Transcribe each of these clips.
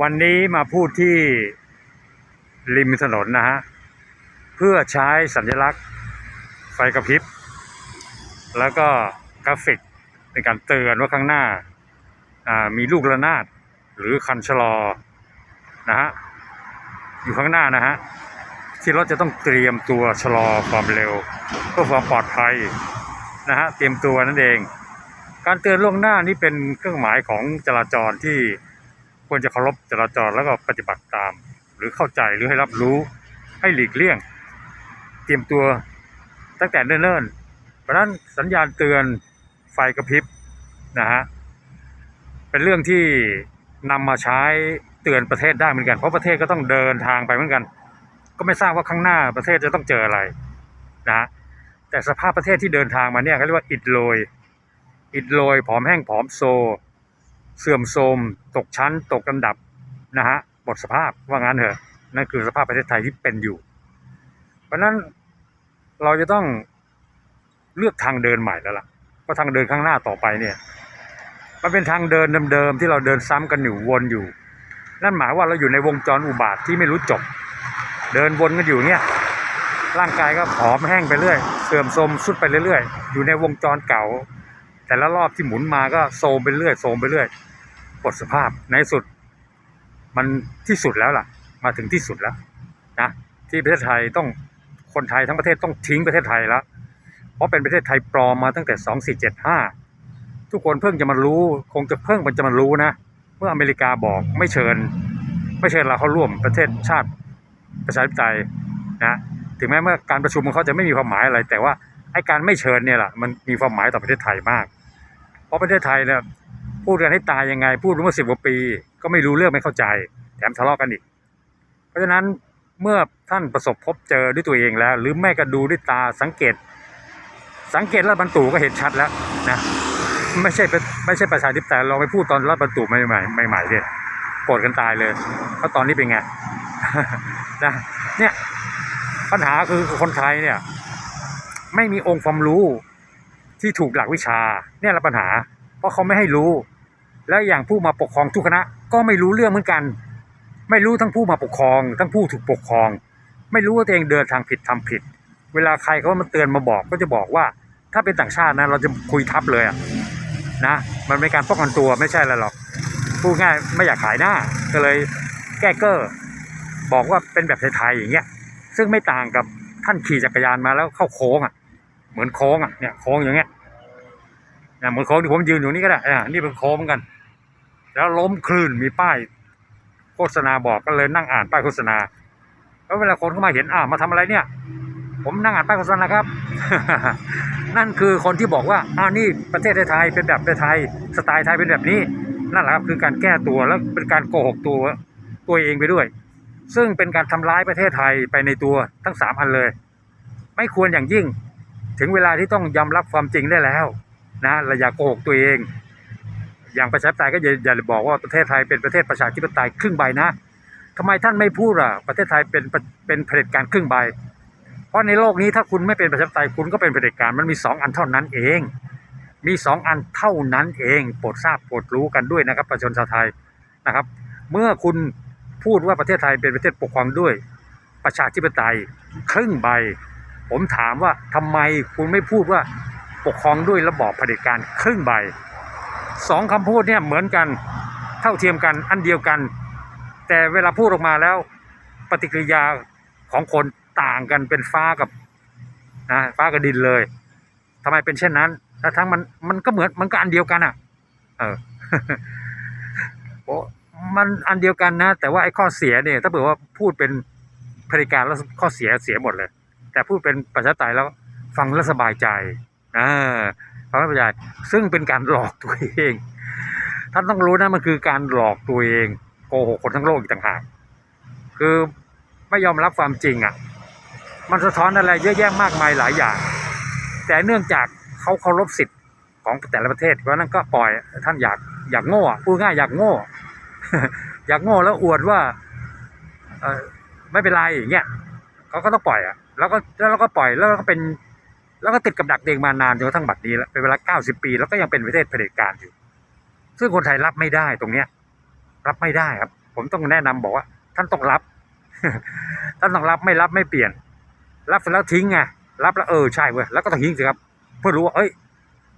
วันนี้มาพูดที่ริมถนนนะฮะ เพื่อใช้สัญลักษณ์ไฟกระพริบ แล้วก็กราฟิกในการเตือนว่าข้างหน้าอ่ามีลูกระนาดหรือคันชะลอนะฮะอยู่ข้างหน้านะฮะที่รถจะต้องเตรียมตัวชะลอความเร็ว เพื่อความปลอดภัยนะฮะเตรียมตัวนั่นเอง การเตือนล่วงหน้านี่เป็นเครื่องหมายของจราจรที่ ควรจะเคารพจราจรแล้วก็ปฏิบัติตาม หรือเข้าใจหรือให้รับรู้ให้หลีกเลี่ยง เตรียมตัวตั้งแต่เนิ่นๆเพราะฉะนั้นสัญญาณเตือนไฟกระพริบนะฮะเป็นเรื่องที่นำมาใช้เตือนประเทศได้เหมือนกัน เพราะประเทศก็ต้องเดินทางไปเหมือนกัน ก็ไม่ทราบว่าข้างหน้าประเทศจะต้องเจออะไรนะฮะแต่สภาพประเทศที่เดินทางมาเนี่ยเขาเรียกว่าอิดโรยอิดโรยผอมแห้งผอมโซ เสื่อมโทรมตกชั้น ตกอันดับนะฮะหมดสภาพว่างั้นเถอะนั่นคือสภาพประเทศไทยที่เป็นอยู่ เพราะนั้นเราจะต้องเลือกทางเดินใหม่แล้วล่ะเพราะทางเดินข้างหน้าต่อไปเนี่ยมันเป็นทางเดินเดิมๆที่เราเดินซ้ำกันอยู่วนอยู่ นั่นหมายว่าเราอยู่ในวงจรอุบาทที่ไม่รู้จบ เดินวนกันอยู่เนี่ยร่างกายก็ผอมแห้งไปเรื่อย เสื่อมโทรมสุดไปเรื่อยๆ อยู่ในวงจรเก่า แต่ละรอบที่หมุนมาก็โซมไปเรื่อยโซมไปเรื่อย หมดสภาพในสุด มันที่สุดแล้วล่ะ มาถึงที่สุดแล้วนะที่ประเทศไทยต้องคนไทยทั้งประเทศต้องทิ้งประเทศไทยแล้ว เพราะเป็นประเทศไทยปลอมมาตั้งแต่สองสี่เจ็ดห้าทุกคนเพิ่งจะมารู้ คงจะเพิ่งมันจะมารู้นะ เมื่ออเมริกาบอกไม่เชิญ ไม่เชิญเราเข้าร่วมประเทศชาติประชาธิปไตยนะถึงแม้เมื่อการประชุมของเขาจะไม่มีความหมายอะไร แต่ว่าไอ้การไม่เชิญเนี่ยแหละมันมีความหมายต่อประเทศไทยมาก เพราะประเทศไทยเนี่ย พูดกันให้ตายยังไง พูดรู้มาสิบกว่าปี ก็ไม่รู้เรื่องไม่เข้าใจ แถมทะเลาะกันอีก เพราะฉะนั้นเมื่อท่านประสบพบเจอด้วยตัวเองแล้ว หรือแม่ก็ดูด้วยตาสังเกต สังเกตรัฐบรรจุก็เห็นชัดแล้วนะไม่ใช่ไม่ใช่ประชาธิปไตยลองไปพูดตอนรัฐบรรจุใหม่ใหม่ใหม่ๆเนี่ยโกรธกันตายเลยเพราะตอนนี้เป็นไงนะเนี่ยปัญหาคือคนไทยเนี่ย ไม่มีองค์ความรู้ที่ถูกหลักวิชา เนี่ยแหละปัญหา เพราะเขาไม่ให้รู้ แล้วอย่างผู้มาปกครองทุกคณะก็ไม่รู้เรื่องเหมือนกัน ไม่รู้ทั้งผู้มาปกครอง ทั้งผู้ถูกปกครอง ไม่รู้ว่าตัวเองเดินทางผิดทำผิด เวลาใครเขามาเตือนมาบอกก็จะบอกว่า ถ้าเป็นต่างชาตินะเราจะคุยทับเลยอะนะมันเป็นการป้องกันตัวไม่ใช่อะไรหรอกพูดง่ายไม่อยากขายหน้าก็เลยแก้เกอร์บอกว่าเป็นแบบไทยๆอย่างเงี้ยซึ่งไม่ต่างกับท่านขี่จักรยานมาแล้วเข้าโค้งอะเหมือนโค้งอะเนี่ยโค้งอย่างเงี้ย นี่ยเหมือนโค้งที่ผมยืนอยู่นี่ก็ได้อ่านี่เป็นโค้งเหมือนกัน แล้วล้มคลื่นมีป้ายโฆษณาบอกก็เลยนั่งอ่านป้ายโฆษณา แล้วเวลาคนเข้ามาเห็นอ้าวมาทำอะไรเนี่ย ผมนั่งอ่านป้ายโฆษณาครับ นั่นคือคนที่บอกว่าอ้าวนี่ประเทศไทยเป็นแบบไทยสไตล์ไทยเป็นแบบนี้นั่นแหละครับคือการแก้ตัวแล้วเป็นการโกหกตัวตัวเองไปด้วย ซึ่งเป็นการทำร้ายประเทศไทยไปในตัวทั้งสามอันเลย ไม่ควรอย่างยิ่ง ถึงเวลาที่ต้องยอมรับความจริงได้แล้ว นะเราอย่าโกหกตัวเอง อย่างประชาธิปไตยก็อย่าอย่าบอกว่าประเทศไทยเป็นประเทศประชาธิปไตยครึ่งใบนะทำไมท่านไม่พูดอะประเทศไทยเป็นเป็นเผด็จการครึ่งใบ เพราะในโลกนี้ถ้าคุณไม่เป็นประชาธิปไตยคุณก็เป็นเผด็จการมันมีสองอันเท่านั้นเอง มีสองอันเท่านั้นเองโปรดทราบโปรดรู้กันด้วยนะครับ ประชาชนชาวไทยนะครับ เมื่อคุณพูดว่าประเทศไทยเป็นประเทศปกครองด้วย ประชาธิปไตยครึ่งใบ ผมถามว่าทำไมคุณไม่พูดว่า ปกครองด้วยระบอบเผด็จการครึ่งใบสองคำพูดเนี่ยเหมือนกันเท่าเทียมกันอันเดียวกัน แต่เวลาพูดออกมาแล้วปฏิกิริยาของคนต่างกันเป็นฟ้ากับนะฟ้ากับดินเลยทำไมเป็นเช่นนั้นถ้าทั้งมันมันก็เหมือนมันก็อันเดียวกันอะ เออโอ้มันอันเดียวกันนะ แต่ว่าไอ้ข้อเสียเนี่ย ถ้าเผื่อว่าพูดเป็นเผด็จการแล้วข้อเสียเสียหมดเลย แต่พูดเป็นประชาธิปไตยแล้วฟังแล้วสบายใจ อ่าฟังแล้วสบายใจซึ่งเป็นการหลอกตัวเอง ท่านต้องรู้นะมันคือการหลอกตัวเองโกหกคนทั้งโลกอีกต่างหากคือไม่ยอมรับความจริงอะ มันสะท้อนอะไรเยอะแยะมากมายหลายอย่าง แต่เนื่องจากเขาเคารพสิทธิ์ของแต่ละประเทศเพราะนั้นก็ปล่อยท่านอยากอยากโง่อพูดง่ายอยากโง่ อยากโง่แล้วอวดว่าเออไม่เป็นไรอย่างเงี้ยเขาก็ต้องปล่อยอะ แล้วก็แล้วเราก็ปล่อยแล้วก็เป็น แล้วก็ติดกับดักเดงมานานจนกระทั่งบัดนี้แล้วเป็นเวลาเก้าสิบปี แล้วก็ยังเป็นประเทศเผด็จการอยู่ ซึ่งคนไทยรับไม่ได้ตรงเนี้ย รับไม่ได้ครับ ผมต้องแนะนำบอกว่า ท่านต้องรับ ท่านต้องรับไม่รับไม่เปลี่ยน รับเสร็จแล้วทิ้งไงรับแล้วเออใช่เว้ยแล้วก็ต้องทิ้งสิครับ เพื่อรู้ว่าเอ้ย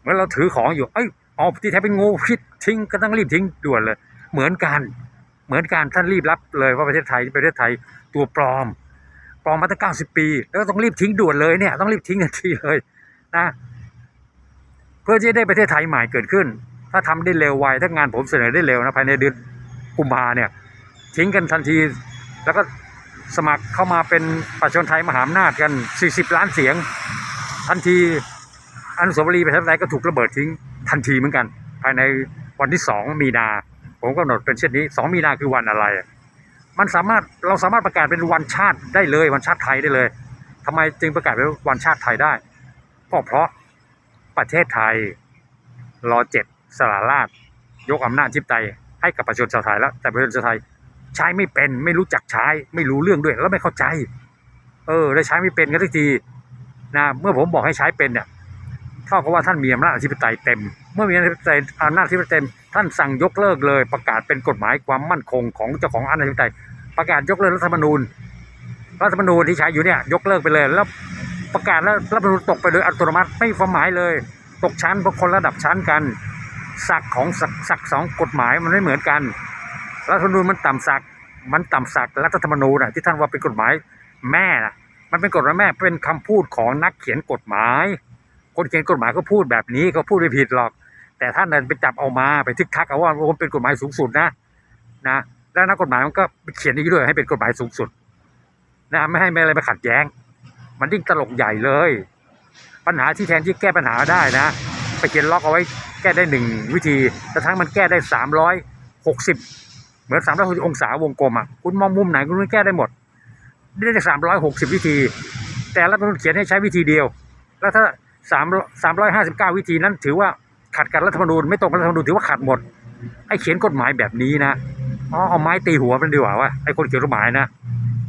เมื่อเราถือของอยู่เอ้ยอ๋อที่แท้เป็นงูพิษทิ้งก็ต้องรีบทิ้งด่วนเลย เหมือนกัน เหมือนกันท่านรีบรับเลยว่าประเทศไทยประเทศไทยตัวปลอม ปลอมมาตั้งเก้าสิบปี แล้วก็ต้องรีบทิ้งด่วนเลยเนี่ยต้องรีบทิ้งทันทีเลยนะเพื่อที่จะได้ประเทศไทยใหม่เกิดขึ้น ถ้าทำได้เร็วไวถ้างานผมเสนอได้เร็วนะภายในเดือนกุมภาเนี่ยทิ้งกันทันที แล้วก็สมัครเข้ามาเป็นประชาชนไทยมหาอำนาจกัน 40 ล้านเสียง ทันทีอนุสาวรีย์ประชาธิปไตยก็ถูกระเบิดทิ้งทันทีเหมือนกัน ภายในวันที่ 2 มีนา ผมกำหนดเป็นเช่นนี้ 2 มีนาคือวันอะไรอะ มันสามารถเราสามารถประกาศเป็นวันชาติได้เลยวันชาติไทยได้เลยทำไมจึงประกาศเป็นวันชาติไทยได้ก็เพราะประเทศไทยรอเจ็ดสละราช ยกอำนาจทิปไตยให้กับประชาชนชาวไทยแล้ว แต่ประชาชนชาวไทยใช้ไม่เป็นไม่รู้จักใช้ ไม่รู้เรื่องด้วยแล้วไม่เข้าใจ เออได้ใช้ไม่เป็นกันทุกทีนะเมื่อผมบอกให้ใช้เป็นเนี่ยเท่ากับว่าท่านมีอำนาจอธิปไตยเต็ม เมื่อมีอำนาจอธิปไตยอำนาจอธิปไตยเต็ม ท่านสั่งยกเลิกเลย ประกาศเป็นกฎหมายความมั่นคงของเจ้าของอำนาจอธิปไตยประกาศยกเลิกรัฐธรรมนูญรัฐธรรมนูญที่ใช้อยู่เนี่ยยกเลิกไปเลย แล้วประกาศแล้วรัฐธรรมนูญตกไปโดยอัตโนมัติไม่มีความหมายเลย ตกชั้นเพราะคนระดับชั้นกันศักของศักสองกฎหมายมันไม่เหมือนกันรัฐธรรมนูญมันต่ำศักมันต่ำศักรัฐธรรมนูญนะที่ท่านว่าเป็นกฎหมายแม่น่ะมันเป็นกฎหมายแม่เป็นคำพูดของนักเขียนกฎหมาย คนเขียนกฎหมายก็พูดแบบนี้เขาพูดไม่ผิดหรอก แต่ท่านนั้นไปจับเอามาไปทึกทักเอาว่าโอ้เป็นกฎหมายสูงสุดนะนะแล้วนักกฎหมายมันก็เขียนอีกด้วยให้เป็นกฎหมายสูงสุดนะไม่ให้ไม่อะไรมาขัดแย้ง มันยิ่งตลกใหญ่เลย ปัญหาที่แทนที่แก้ปัญหาได้นะ ไปเขียนล็อกเอาไว้แก้ได้หนึ่งวิธีแต่ทั้งมันแก้ได้สามร้อยหกสิบเหมือนสามร้อยหกสิบองศาวงกลมอะคุณมองมุมไหนคุณก็แก้ได้หมดได้สามร้อยหกสิบวิธี แต่รัฐธรรมนูญเขียนให้ใช้วิธีเดียว แล้วถ้าสามสามร้อยห้าสิบเก้าวิธีนั้นถือว่า ขัดกับรัฐธรรมนูญไม่ตรงกับรัฐธรรมนูญถือว่าขัดหมดไอ้เขียนกฎหมายแบบนี้นะอ๋อเอาไม้ตีหัวมันดีกว่าว่าไอ้คนเขียนกฎหมายนะ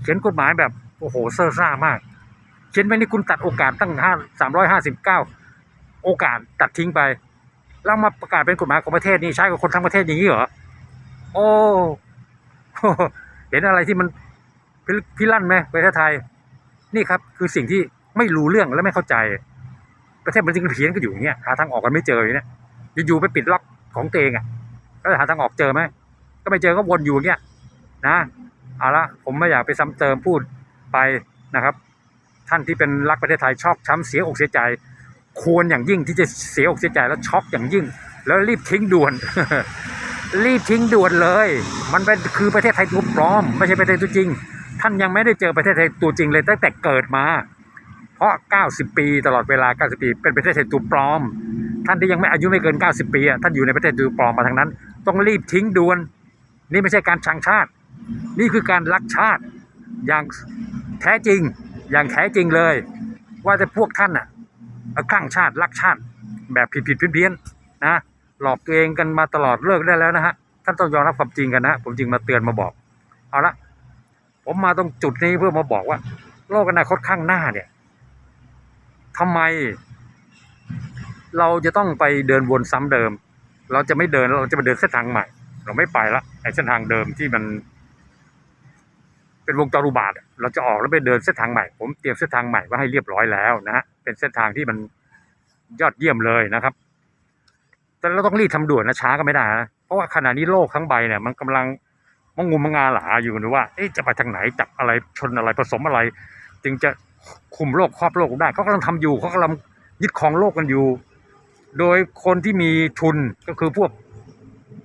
เขียนกฎหมายแบบโอ้โหเซ่อซ่ามาก เขียนไปนี่คุณตัดโอกาสตั้งห้าสามร้อยห้าสิบเก้าโอกาสตัดทิ้งไปแล้วมาประกาศเป็นกฎหมายของประเทศนี้ใช้กับคนทั้งประเทศอย่างนี้เหรอโอ้เห็นอะไรที่มันพิพิลั่นไหมประเทศไทย นี่ครับคือสิ่งที่ไม่รู้เรื่องและไม่เข้าใจ ประเทศมันจึงเพี้ยนก็อยู่อย่างเงี้ยหาทางออกกันไม่เจออย่างเนี้ยอยู่ๆไปปิดล็อกของเองอะแล้วหาทางออกเจอไหมก็ไม่เจอก็วนอยู่อย่างเงี้ยนะเอาละผมไม่อยากไปซ้ำเติมพูดไปนะครับ ท่านที่เป็นรักประเทศไทยชอบช้ำเสียอกเสียใจ ควรอย่างยิ่งที่จะเสียอกเสียใจแล้วช็อกอย่างยิ่ง แล้วรีบทิ้งด่วน รีบทิ้งด่วนเลย มันเป็นคือประเทศไทยตัวปลอม ไม่ใช่ประเทศตัวจริง ท่านยังไม่ได้เจอประเทศไทยตัวจริงเลยตั้งแต่เกิดมา เพราะ 90 ปีตลอดเวลา 90 ปี เป็นประเทศไทยตัวปลอม ท่านที่ยังไม่อายุไม่เกิน 90 ปีอะท่านอยู่ในประเทศตัวปลอมมาทางนั้น ต้องรีบทิ้งด่วน นี่ไม่ใช่การชังชาติ นี่คือการรักชาติอย่างแท้จริง อย่างแท้จริงเลย ว่าแต่พวกท่านอะคลั่งชาติรักชาติ แบบผิดผิดเพี้ยนเพี้ยนนะหลอกตัวเองกันมาตลอดเลิกได้แล้วนะฮะท่านต้องยอมรับความจริงกันนะผมจึงมาเตือนมาบอก เอาละผมมาตรงจุดนี้เพื่อมาบอกว่า โลกอนาคตข้างหน้าเนี่ย ทำไม เราจะต้องไปเดินวนซ้ำเดิม เราจะไม่เดินเราจะไปเดินเส้นทางใหม่ เราไม่ไปละไอ้เส้นทางเดิมที่มัน เป็นวงจรุบาทเราจะออกแล้วไปเดินเส้นทางใหม่ ผมเตรียมเส้นทางใหม่ไว้ให้เรียบร้อยแล้วนะฮะเป็นเส้นทางที่มันยอดเยี่ยมเลยนะครับ แต่เราต้องรีบทำด่วนนะช้าก็ไม่ได้นะเพราะว่าขณะนี้โลกทั้งใบเนี่ย มันกำลังมังงุมมังงาหลาอยู่นะว่าจะไปทางไหนจับอะไรชนอะไรผสมอะไร จึงจะ คุมโลกครอบโลกได้เขากำลังทำอยู่เขากำลังยึดครองโลกกันอยู่ โดยคนที่มีทุนก็คือพวก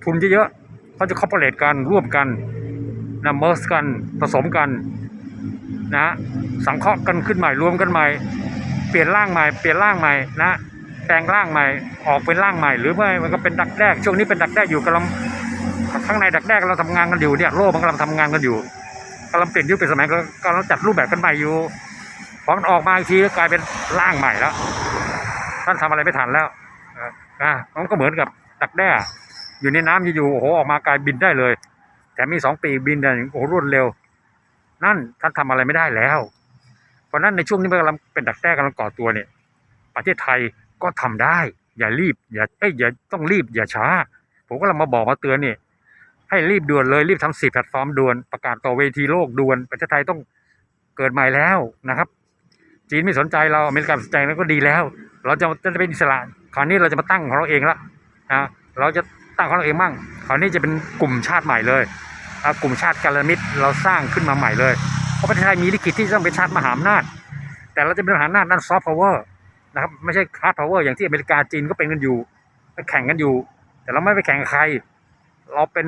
ทุนเยอะๆเขาจะคอร์ปอเรทกันร่วมกันนะเมอร์สกันผสมกันนะสังเคราะห์กันขึ้นใหม่รวมกันใหม่ เปลี่ยนร่างใหม่เปลี่ยนร่างใหม่นะแปลงร่างใหม่ออกเป็นร่างใหม่ หรือไม่มันก็เป็นดักแรกช่วงนี้เป็นดักแรกอยู่กำลังข้างในดักแรกเราทำงานกันอยู่เนี่ยโลกมันกำลังทำงานกันอยู่กำลังเปลี่ยนยุคเปลี่ยนสมัยกำลังจัดรูปแบบกันใหม่อยู่ พอมันออกมาอีกทีก็กลายเป็นร่างใหม่แล้วท่านทำอะไรไม่ทันแล้วอ่ามันก็เหมือนกับดักแด้อยู่ในน้ำอยู่ๆโอ้โหออกมากลายบินได้เลย แต่มีสองปีบินได้โอ้โหรวดเร็ว นั่นท่านทำอะไรไม่ได้แล้ว เพราะนั้นในช่วงนี้มันกำลังเป็นดักแด้กำลังก่อตัวเนี่ย ประเทศไทยก็ทำได้ อย่ารีบ อย่าเอ้ยอย่าต้องรีบอย่าช้า ผมก็ลังมาบอกมาเตือนนี่ให้รีบด่วนเลยรีบทำสี่แพลตฟอร์มด่วนประกาศต่อเวทีโลกด่วนประเทศไทยต้องเกิดใหม่แล้วนะครับ จีนไม่สนใจเราอเมริกาสนใจแล้วก็ดีแล้ว เราจะจะเป็นอิสระคราวนี้เราจะมาตั้งของเราเองละนะเราจะตั้งของเราเองมั่งคราวนี้จะเป็นกลุ่มชาติใหม่เลยกลุ่มชาติการมิตรเราสร้างขึ้นมาใหม่เลยเพราะประเทศไทยมีลิขิตที่จะต้องเป็นชาติมหาอำนาจ แต่เราจะเป็นมหาอำนาจด้านซอฟต์พาวเวอร์นะครับไม่ใช่ฮาร์ดพาวเวอร์อย่างที่อเมริกาจีนก็เป็นกันอยู่แข่งกันอยู่ แต่เราไม่ไปแข่งใคร เราเป็น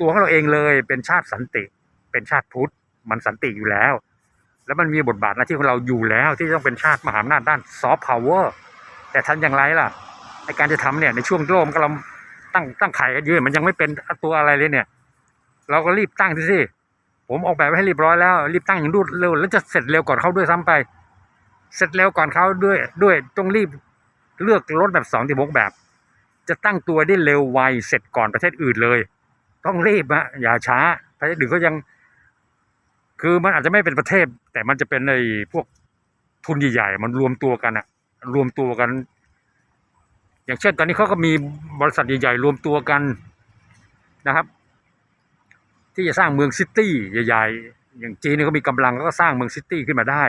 ตัวของเราเองเลยเป็นชาติสันติ เป็นชาติพุทธมันสันติอยู่แล้ว แล้วมันมีบทบาทหน้าที่ของเราอยู่แล้วที่ต้องเป็นชาติมหาอำนาจด้านซอฟต์พาวเวอร์แต่ทันอย่างไรล่ะในการจะทำเนี่ยในช่วงโลกมันกำลังตั้งตั้งไข่กันอยู่มันยังไม่เป็นตัวอะไรเลยเนี่ย เราก็รีบตั้งสิผมออกแบบไว้ให้เรียบร้อยแล้วรีบตั้งอย่างรวดเร็วแล้วจะเสร็จเร็วก่อนเขาด้วยซ้ำไป เสร็จเร็วก่อนเขาด้วยด้วยต้องรีบเลือกรถแบบสองที่บกแบบ จะตั้งตัวได้เร็วไวเสร็จก่อนประเทศอื่นเลย ต้องรีบอะอย่าช้าประเทศอื่นเขายัง คือมันอาจจะไม่เป็นประเทศ แต่มันจะเป็นในพวกทุนใหญ่ๆมันรวมตัวกันอะรวมตัวกัน อย่างเช่นตอนนี้เขาก็มีบริษัทใหญ่ๆรวมตัวกันนะครับ ที่จะสร้างเมืองซิตี้ใหญ่ๆ อย่างจีนเนี่ยเขามีกำลังเขาก็สร้างเมืองซิตี้ขึ้นมาได้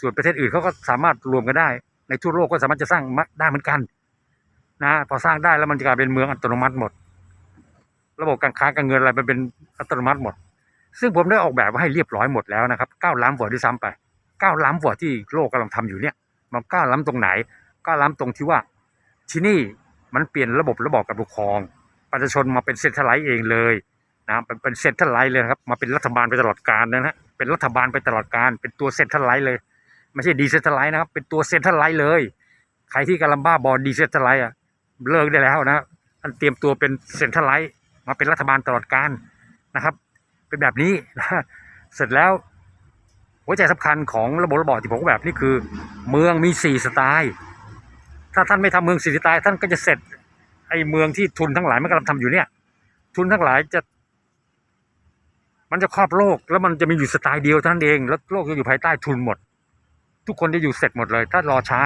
ส่วนประเทศอื่นเขาก็สามารถรวมกันได้ ในทั่วโลกก็สามารถจะสร้างได้เหมือนกันนะพอสร้างได้แล้วมันจะกลายเป็นเมืองอัตโนมัติหมด ระบบการค้าการเงินอะไรมันเป็นอัตโนมัติหมด ซึ่งผมได้ออกแบบไว้ให้เรียบร้อยหมดแล้วนะครับก้าวล้ำกว่าที่ซ้ำไปก้าวล้ำกว่าที่โลกกำลังทำอยู่เนี่ย มันก้าวล้ำตรงไหนก้าวล้ำตรงที่ว่า ที่นี่มันเปลี่ยนระบบระบอบการปกครอง ประชาชนมาเป็นเซ็นทรัลไลซ์เองเลยนะเป็นเป็นเซ็นทรัลไลซ์เลยครับมาเป็นรัฐบาลไปตลอดกาลนะฮะเป็นรัฐบาลไปตลอดกาลเป็นตัวเซ็นทรัลไลซ์เลยไม่ใช่ดีเซ็นทรัลไลซ์นะครับเป็นตัวเซ็นทรัลไลซ์เลย ใครที่กำลังบ้าบอดีเซ็นทรัลไลซ์อะเลิกได้แล้วนะท่านเตรียมตัวเป็นเซ็นทรัลไลซ์มาเป็นรัฐบาลตลอดกาลนะครับ เป็นแบบนี้นะเสร็จแล้วหัวใจสำคัญของระบบระบอบที่ผมแบบนี่คือ เมืองมีสี่สไตล์ถ้าท่านไม่ทำเมืองสี่สไตล์ท่านก็จะเสร็จ ไอ้เมืองที่ทุนทั้งหลายมันกำลังทำอยู่เนี่ย ทุนทั้งหลายจะ มันจะครอบโลก แล้วมันจะมีอยู่สไตล์เดียวเท่านั้นเอง แล้วโลกจะอยู่ภายใต้ทุนหมด ทุกคนจะอยู่เสร็จหมดเลย ถ้ารอช้า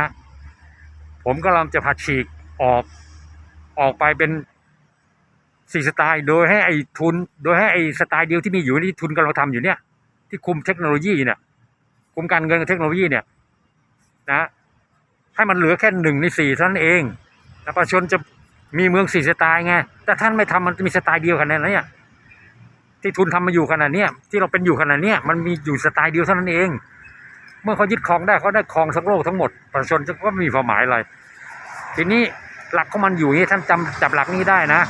ผมกำลังจะพาฉีกออกออกไปเป็น สี่สไตล์โดยให้ไอ้ทุน โดยให้ไอ้สไตล์เดียวที่มีอยู่ที่ทุนกำลังทำอยู่เนี่ย ที่คุมเทคโนโลยีเนี่ยคุมการเงินกับเทคโนโลยีเนี่ยนะให้มันเหลือแค่หนึ่งในสี่เท่านั้นเองแล้วประชาชนจะมีเมืองสี่สไตล์ไงแต่ท่านไม่ทำมันจะมีสไตล์เดียวขนาดนั้นเนี่ยที่ทุนทำมาอยู่ขนาดเนี้ยที่เราเป็นอยู่ขนาดเนี้ยมันมีอยู่สไตล์เดียวเท่านั้นเอง เมื่อเขายึดครองได้เขาได้ครองทั้งโลกทั้งหมดประชาชนก็ไม่มีความหมายอะไรทีนี้หลักของมันอยู่อย่างนี้ท่านจำจับหลักนี้ได้นะ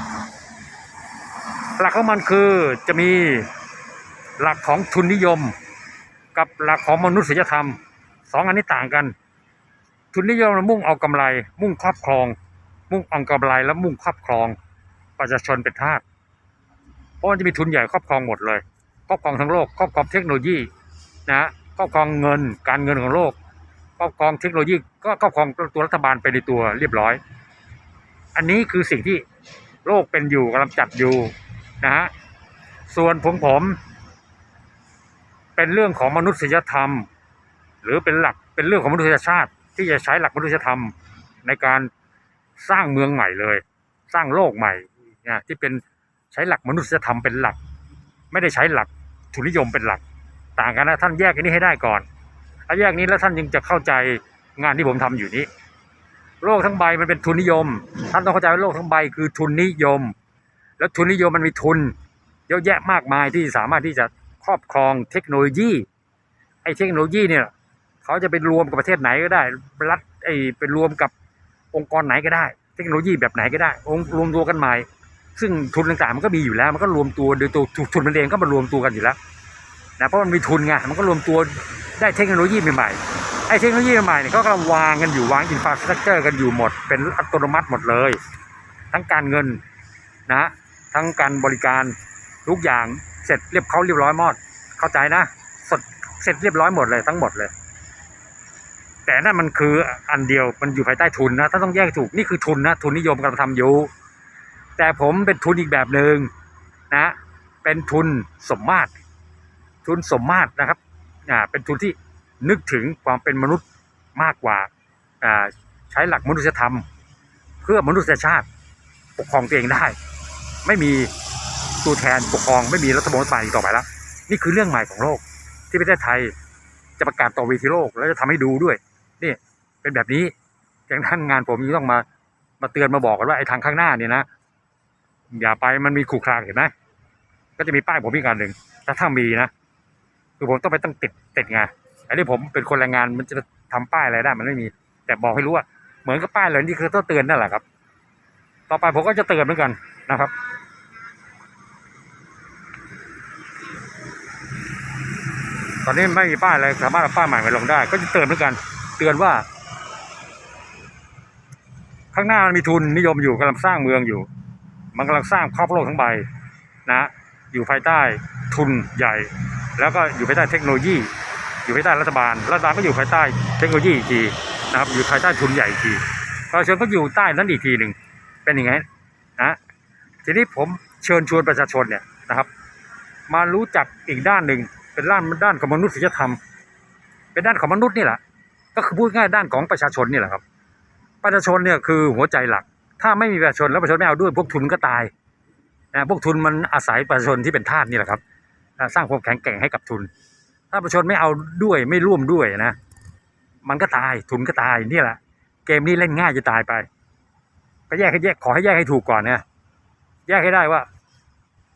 หลักของมันคือจะมีหลักของทุนนิยม กับหลักของมนุษยธรรมสองอันนี้ต่างกัน ทุนนิยมมันมุ่งเอากำไร มุ่งครอบครอง มุ่งเอากำไรแล้วมุ่งครอบครอง ประชาชนเป็นทาสเพราะมันจะมีทุนใหญ่ครอบครองหมดเลย ครอบครองทั้งโลกครอบครองเทคโนโลยีนะครอบครองเงินการเงินของโลกครอบครองเทคโนโลยีก็ครอบครองตัวรัฐบาลไปในตัวเรียบร้อย อันนี้คือสิ่งที่โลกเป็นอยู่กำลังจัดอยู่ นะฮะส่วนผมผม เป็นเรื่องของมนุษยธรรม หรือเป็นหลักเป็นเรื่องของมนุษยชาติ ที่จะใช้หลักมนุษยธรรมในการสร้างเมืองใหม่เลย สร้างโลกใหม่นะที่เป็นใช้หลักมนุษยธรรมเป็นหลัก ไม่ได้ใช้หลักทุนนิยมเป็นหลัก ต่างกันนะท่านแยกอันนี้ให้ได้ก่อนถ้าแยกนี้แล้วท่านยังจะเข้าใจงานที่ผมทำอยู่นี้ โลกทั้งใบมันเป็นทุนนิยม ท่านต้องเข้าใจว่าโลกทั้งใบคือทุนนิยม แล้วทุนนิยมมันมีทุน เยอะแยะมากมายที่สามารถที่จะครอบครองเทคโนโลยีไอ้เทคโนโลยีเนี่ยเขาจะไปรวมกับประเทศไหนก็ได้รัฐไอ้ไปรวมกับองค์กรไหนก็ได้ เทคโนโลยีแบบไหนก็ได้ องค์รวมตัวกันใหม่ ซึ่งทุนต่างๆมันก็มีอยู่แล้ว มันก็รวมตัวโดยตัวทุนมันเองก็มารวมตัวกันอยู่แล้วนะเพราะมันมีทุนไงมันก็รวมตัวได้เทคโนโลยีใหม่ๆไอ้เทคโนโลยีใหม่เนี่ยก็กำลังวางกันอยู่วางอินฟราสตรักเจอร์กันอยู่หมด เป็นอัตโนมัติหมดเลย ทั้งการเงินนะ ทั้งการบริการทุกอย่างเสร็จเรียบเขาเรียบร้อยหมดเข้าใจนะสดเสร็จเรียบร้อยหมดเลยทั้งหมดเลย แต่นั่นมันคืออันเดียวมันอยู่ภายใต้ทุนนะถ้าต้องแยกถูกนี่คือทุนนะทุนนิยมกำลังทำอยู่แต่ผมเป็นทุนอีกแบบหนึ่งนะเป็นทุนสมมาตรทุนสมมาตรนะครับอ่าเป็นทุนที่นึกถึงความเป็นมนุษย์มากกว่าอ่าใช้หลักมนุษยธรรม เพื่อมนุษยชาติปกครองตัวเองได้ ไม่มีตัวแทนปกครองไม่มีรัฐบาลอีกต่อไปแล้ว นี่คือเรื่องใหม่ของโลก ที่ประเทศไทยจะประกาศต่อเวทีโลก แล้วจะทำให้ดูด้วยนี่เป็นแบบนี้อย่างนั้นงานผมยังต้องมามาเตือนมาบอกกันว่าไอ้ทางข้างหน้าเนี่ยนะอย่าไปมันมีขู่คลางเห็นไหมก็จะมีป้ายผมอีกการหนึ่งถ้าถ้ามีนะคือผมต้องไปต้องติดติดไงอันนี้ผมเป็นคนแรงงานมันจะทำป้ายอะไรได้มันไม่มี แต่บอกให้รู้ว่าเหมือนกับป้ายเลยนี่คือต้องเตือนนั่นแหละครับ ต่อไปผมก็จะเตือนเหมือนกันนะครับ ตอนนี้ไม่มีป้ายอะไรสามารถเอาป้ายใหม่มาลงได้ ก็จะเตือนเหมือนกัน เตือนว่า ข้างหน้ามันมีทุนนิยมอยู่กำลังสร้างเมืองอยู่ มันกำลังสร้างครอบโลกทั้งใบนะ อยู่ภายใต้ทุนใหญ่ แล้วก็อยู่ภายใต้เทคโนโลยี อยู่ภายใต้รัฐบาล รัฐบาลก็อยู่ภายใต้เทคโนโลยีอีกทีนะครับ อยู่ภายใต้ทุนใหญ่อีกทีประชาชนก็อยู่ใต้นั้นอีกทีหนึ่ง เป็นอย่างไงนะทีนี้ผมเชิญชวนประชาชนเนี่ยนะครับ มารู้จักอีกด้านหนึ่งเป็นด้านด้านของมนุษยธรรม เป็นด้านของมนุษย์นี่แหละก็คือพูดง่ายด้านของประชาชนนี่แหละครับ ประชาชนเนี่ยคือหัวใจหลัก ถ้าไม่มีประชาชนแล้วประชาชนไม่เอาด้วยพวกทุนก็ตายนะพวกทุนมันอาศัยประชาชนที่เป็นทาสนี่แหละครับสร้างความแข็งแกร่งให้กับทุน ถ้าประชาชนไม่เอาด้วยไม่ร่วมด้วยนะ มันก็ตายทุนก็ตายนี่แหละ เกมนี้เล่นง่ายจะตายไป ก็แยกให้แยกขอให้แยกให้ถูกก่อนเนะแยกให้ได้ว่า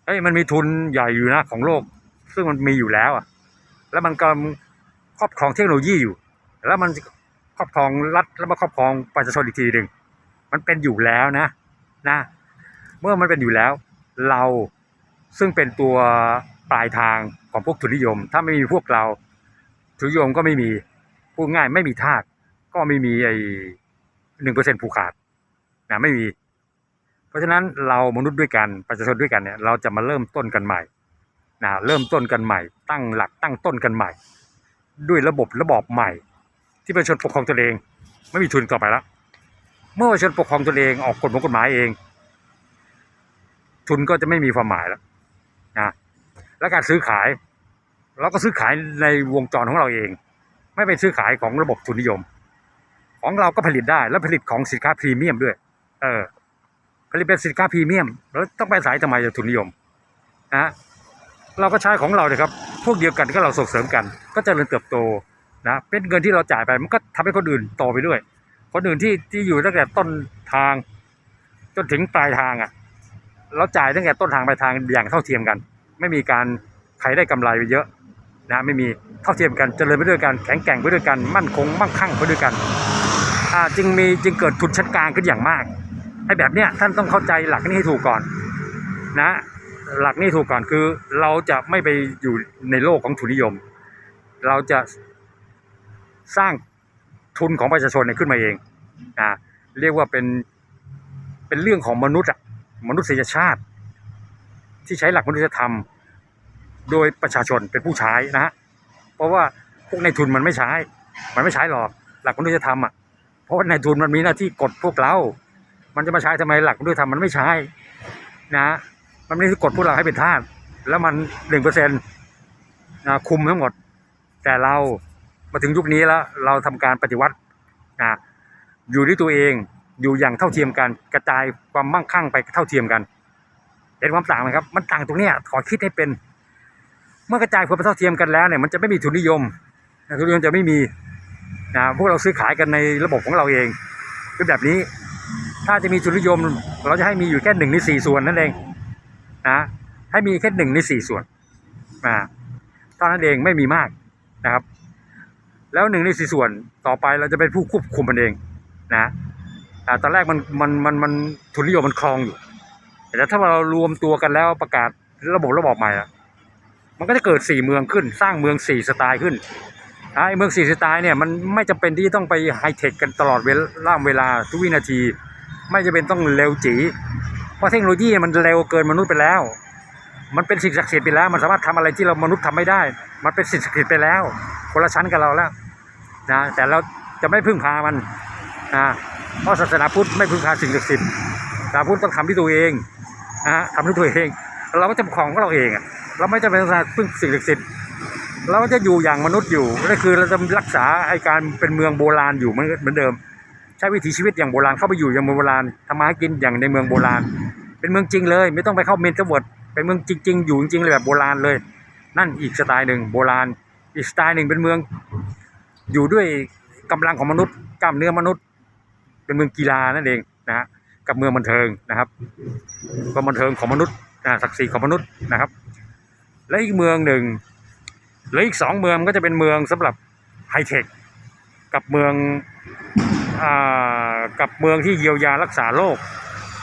เอ้ยมันมีทุนใหญ่อยู่นะของโลก ซึ่งมันมีอยู่แล้วอะ แล้วมันก็ครอบครองเทคโนโลยีอยู่ แล้วมันครอบครองรัฐแล้วมาครอบครองประชาชนอีกทีหนึ่งมันเป็นอยู่แล้วนะนะ เมื่อมันเป็นอยู่แล้ว เราซึ่งเป็นตัวปลายทางของพวกทุนนิยม ถ้าไม่มีพวกเราทุนนิยมก็ไม่มีพูดง่ายไม่มีทาสก็ไม่มีไอ้หนึ่งเปอร์เซ็นผูกขาด นะไม่มี เพราะฉะนั้นเรามนุษย์ด้วยกันประชาชนด้วยกันเนี่ยเราจะมาเริ่มต้นกันใหม่นะเริ่มต้นกันใหม่ ตั้งหลักตั้งต้นกันใหม่ ด้วยระบบระบอบใหม่ ที่ประชาชนปกครองตนเอง ไม่มีทุนต่อไปแล้วเมื่อประชาชนปกครองตนเองออกกฎกฎหมายเอง ทุนก็จะไม่มีความหมายแล้วนะและการซื้อขาย เราก็ซื้อขายในวงจรของเราเอง ไม่เป็นซื้อขายของระบบทุนนิยม ของเราก็ผลิตได้และผลิตของสินค้าพรีเมียมด้วย เออผลิตเป็นสินค้าพรีเมียม แล้วต้องไปสายทำไมจะทุนนิยมนะเราก็ใช้ของเราเลยครับ พวกเดียวกันก็เราส่งเสริมกัน ก็เจริญเติบโตนะเป็นเงินที่เราจ่ายไปมันก็ทำให้คนอื่นโตไปด้วย คนอื่นที่ที่อยู่ตั้งแต่ต้นทาง จนถึงปลายทางอะ เราจ่ายตั้งแต่ต้นทางปลายทางอย่างเท่าเทียมกัน ไม่มีการใครได้กำไรไปเยอะนะไม่มีเท่าเทียมกันเจริญไปด้วยกันแข็งแกร่งไปด้วยกันมั่นคงมั่งคั่งไปด้วยกัน จึงมีจึงเกิดทุนชั้นกลางขึ้นอย่างมากไอ้แบบเนี้ยท่านต้องเข้าใจหลักนี้ให้ถูกก่อนนะ หลักนี้ถูกก่อนคือ เราจะไม่ไปอยู่ในโลกของทุนนิยม เราจะสร้างทุนของประชาชนเนี่ยขึ้นมาเองนะเรียกว่าเป็นเป็นเรื่องของมนุษย์อะมนุษยชาติ ที่ใช้หลักมนุษยธรรม โดยประชาชนเป็นผู้ใช้นะฮะเพราะว่าพวกในทุนมันไม่ใช้ มันไม่ใช้หรอกหลักมนุษยธรรมอะ ราะว่าในทุนมันมีหน้าที่กดพวกเรา มันจะมาใช้ทำไมหลักมนุษยธรรมมันไม่ใช้นะ มันไม่ได้กดพวกเราให้เป็นทาสแล้วมันหนึ่งเปอร์เซ็นต์นะคุมทั้งหมด แต่เรามาถึงยุคนี้แล้ว เราทำการปฏิวัตินะอยู่ด้วยตัวเองอยู่อย่างเท่าเทียมกัน กระจายความมั่งคั่งไปเท่าเทียมกัน เห็นความต่างไหมครับ มันต่างตรงนี้ขอคิดให้เป็น เมื่อกระจายความเท่าเทียมกันแล้วเนี่ยมันจะไม่มีทุนนิยมทุนนิยมจะไม่มี นะพวกเราซื้อขายกันในระบบของเราเองคือแบบนี้ ถ้าจะมีทุนนิยม เราจะให้มีอยู่แค่หนึ่งในสี่ส่วนนั่นเองนะให้มีแค่หนึ่งในสี่ส่วนนะตอนนั้นเองไม่มีมากนะครับ แล้วหนึ่งในสี่ส่วนต่อไปเราจะเป็นผู้ควบคุมมันเองนะตอนแรกมันมันมันมันทุนนิยมมันคลองอยู่ แต่ถ้าเรารวมตัวกันแล้วประกาศระบบระบอบใหม่อะมันก็จะเกิดสี่เมืองขึ้น สร้างเมืองสี่สไตล์ขึ้น ไอ้เมืองสี่สไตล์เนี่ยมันไม่จำเป็นที่ต้องไปไฮเทคกันตลอดเวล่าเวลาทุกวินาที ไม่จำเป็นต้องเร็วจีเพราะเทคโนโลยีมันเร็วเกินมนุษย์ไปแล้ว มันเป็นสิ่งศักดิ์สิทธิ์ไปแล้ว มันสามารถทำอะไรที่เรามนุษย์ทำไม่ได้ มันเป็นสิ่งศักดิ์สิทธิ์ไปแล้ว คนละชั้นกับเราแล้วนะแต่เราจะไม่พึ่งพามันนะเพราะศาสนาพุทธไม่พึ่งพาสิ่งศักดิ์สิทธิ์ศาสนาพุทธต้องทำที่ตัวเองนะทำด้วยตัวเอง เราก็จะปกครองของเราเองเราไม่จำเป็นต้องพึ่งสิ่งศักดิ์สิทธิ์ เราก็จะอยู่อย่างมนุษย์อยู่นั่นคือเราจะรักษาไอการเป็นเมืองโบราณอยู่เหมือนเดิม ใช้วิถีชีวิตอย่างโบราณเข้าไปอยู่อย่างโบราณทำมาหากินอย่างในเมืองโบราณ เป็นเมืองจริงเลย ไม่ต้องไปเข้าเมนเทอร์เวิร์ดเป็นเมืองจริง ๆ อยู่จริงๆเลยแบบโบราณเลย นั่นอีกสไตล์หนึ่งโบราณ อีกสไตล์หนึ่งเป็นเมืองอยู่ด้วยกำลังของมนุษย์กล้ามเนื้อมนุษย์ เป็นเมืองกีฬานั่นเองนะฮะกับเมืองบันเทิงนะครับความบันเทิงของมนุษย์ศักดิ์ศรีของมนุษย์นะครับ และอีกเมืองหนึ่ง และอีกสองเมืองก็จะเป็นเมืองสำหรับไฮเทคกับเมืองอกับเมืองที่เยียวยารักษาโรค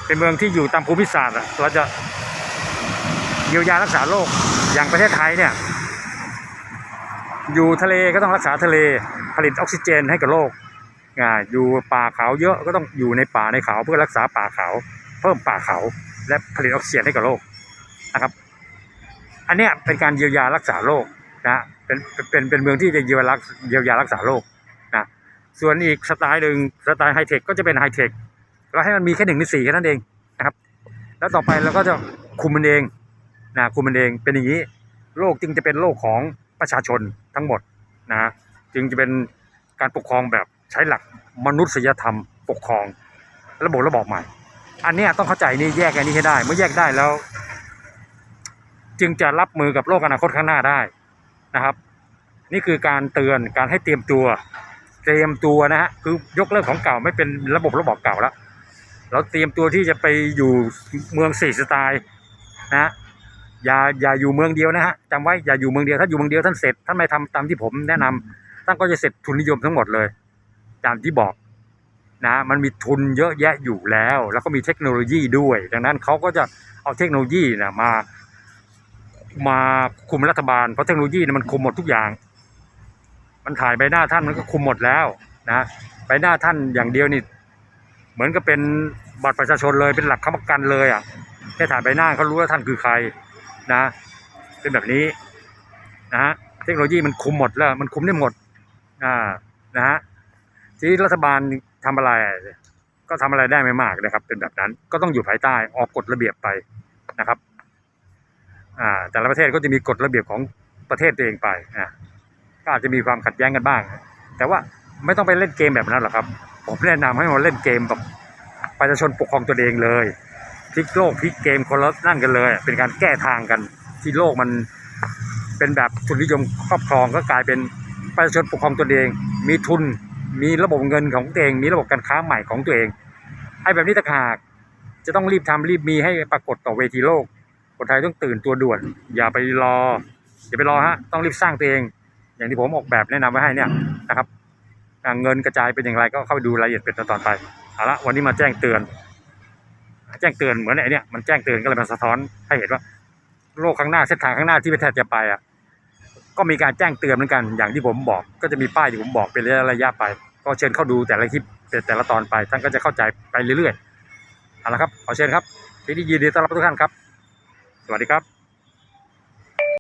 เป็นเมืองที่อยู่ตามภูมิศาสตร์เราจะเยียวยารักษาโรคอย่างประเทศไทยเนี่ยอยู่ทะเลก็ต้องรักษาทะเลผลิตออกซิเจนให้กับโลกอยู่ป่าเขาเยอะก็ต้องอยู่ในป่าในเขาเพื่อรักษาป่าเขาเพิ่มป่าเขาและผลิตออกซิเจนให้กับโลกนะครับ อันนี้เป็นการเยียวยารักษาโรค นะเป็นเป็นเป็นเมืองที่จะเยียวยารักเยียวยารักษาโรคนะส่วนอีกสไตล์หนึ่งสไตล์ไฮเทคก็จะเป็นไฮเทคแล้วให้มันมีแค่หนึ่งในสี่แค่นั้นเองนะครับ แล้วต่อไปเราก็จะคุมมันเองนะคุมมันเองเป็นอย่างนี้โลกจึงจะเป็นโลกของประชาชนทั้งหมดนะจึงจะเป็นการปกครองแบบใช้หลักมนุษยธรรม ปกครองระบบระบอบใหม่ อันนี้ต้องเข้าใจนี่แยกอันนี้ให้ได้ เมื่อแยกได้แล้ว จึงจะรับมือกับโลกอนาคตข้างหน้าได้ นะครับ นี่คือการเตือนการให้เตรียมตัว เตรียมตัวนะฮะคือยกเลิกของเก่าไม่เป็นระบบระบบเก่าแล้วเราเตรียมตัวที่จะไปอยู่เมืองสี่สไตล์นะฮะอย่าอย่าอยู่เมืองเดียวนะฮะจำไว้อย่าอยู่เมืองเดียวถ้าอยู่เมืองเดียวท่านเสร็จท่านไม่ทำตามที่ผมแนะนำท่านก็จะเสร็จทุนนิยมทั้งหมดเลยตามที่บอกนะมันมีทุนเยอะแยะอยู่แล้ว แล้วก็มีเทคโนโลยีด้วย ดังนั้นเขาก็จะเอาเทคโนโลยีนะมา มาคุมรัฐบาลเพราะเทคโนโลยีเนี่ยมันคุมหมดทุกอย่าง มันถ่ายใบหน้าท่านมันก็คุมหมดแล้วนะใบหน้าท่านอย่างเดียวนี่เหมือนกับเป็นบัตรประชาชนเลยเป็นหลักค้ำประกันเลยอะแค่ถ่ายใบหน้าเขารู้ว่าท่านคือใครนะ เป็นแบบนี้นะฮะเทคโนโลยีมันคุมหมดแล้ว มันคุมได้หมดอ่านะฮะที่รัฐบาลทำอะไร ก็ทำอะไรได้ไม่มากนะครับ เป็นแบบนั้นก็ต้องอยู่ภายใต้ออกกฎระเบียบไปนะครับ แต่ละประเทศก็จะมีกฎระเบียบของประเทศตัวเองไปอ่าก็อาจจะมีความขัดแย้งกันบ้าง แต่ว่าไม่ต้องไปเล่นเกมแบบนั้นหรอกครับ ผมแนะนำให้มาเล่นเกมแบบประชาชนปกครองตัวเองเลยพลิกโลกพลิกเกมคนละนั่นกันเลย เป็นการแก้ทางกันที่โลกมันเป็นแบบทุนนิยมครอบครองก็กลายเป็นประชาชนปกครองตัวเอง มีทุนมีระบบเงินของตัวเอง มีระบบการค้าใหม่ของตัวเองไอ้แบบนี้ต่างหากจะต้องรีบทำรีบมีให้ปรากฏต่อเวทีโลก คนไทยต้องตื่นตัวด่วน อย่าไปรอ อย่าไปรอฮะต้องรีบสร้างตัวเอง อย่างที่ผมออกแบบแนะนำไว้ให้เนี่ยนะครับเงินกระจายเป็นอย่างไรก็เข้าไปดูรายละเอียดเป็นตอนๆไปเอาละวันนี้มาแจ้งเตือน แจ้งเตือนเหมือนไอ้เนี่ยมันแจ้งเตือนก็เลยมาสะท้อนให้เห็นว่าโลกข้างหน้าเส้นทางข้างหน้าที่ประเทศจะไปอะก็มีการแจ้งเตือนเหมือนกัน อย่างที่ผมบอก ก็จะมีป้ายที่ผมบอกเป็นระยะระยะไป ก็เชิญเข้าดูแต่ละคลิปแต่ละตอนไปท่านก็จะเข้าใจไปเรื่อยๆเอาละครับขอเชิญครับที่นี่ยินดีต้อนรับทุกท่านครับ วัสดีครับ